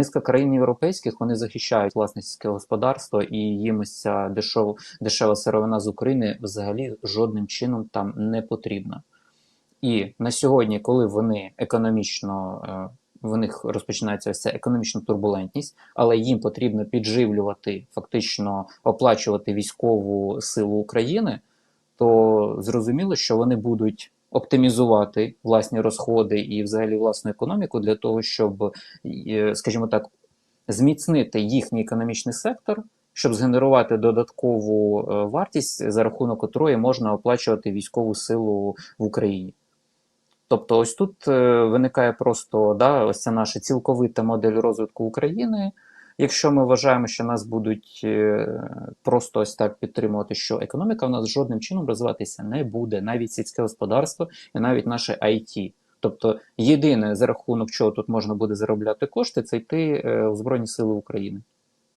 низка країн європейських вони захищають власне сільське господарство, і їм ось ця дешева, дешева сировина з України взагалі жодним чином там не потрібна. І на сьогодні, коли вони економічно е, в них розпочинається ця економічна турбулентність, але їм потрібно підживлювати, фактично оплачувати військову силу України, то зрозуміло, що вони будуть оптимізувати власні розходи і взагалі власну економіку для того, щоб, е, скажімо так, зміцнити їхній економічний сектор, щоб згенерувати додаткову е, вартість, за рахунок котрої можна оплачувати військову силу в Україні. Тобто, ось тут е, виникає просто да, ось ця наша цілковита модель розвитку України. Якщо ми вважаємо, що нас будуть е, просто ось так підтримувати, що економіка в нас жодним чином розвиватися не буде, навіть сільське господарство і навіть наше IT. Тобто, єдине за рахунок чого тут можна буде заробляти кошти, це йти е, в Збройні Сили України.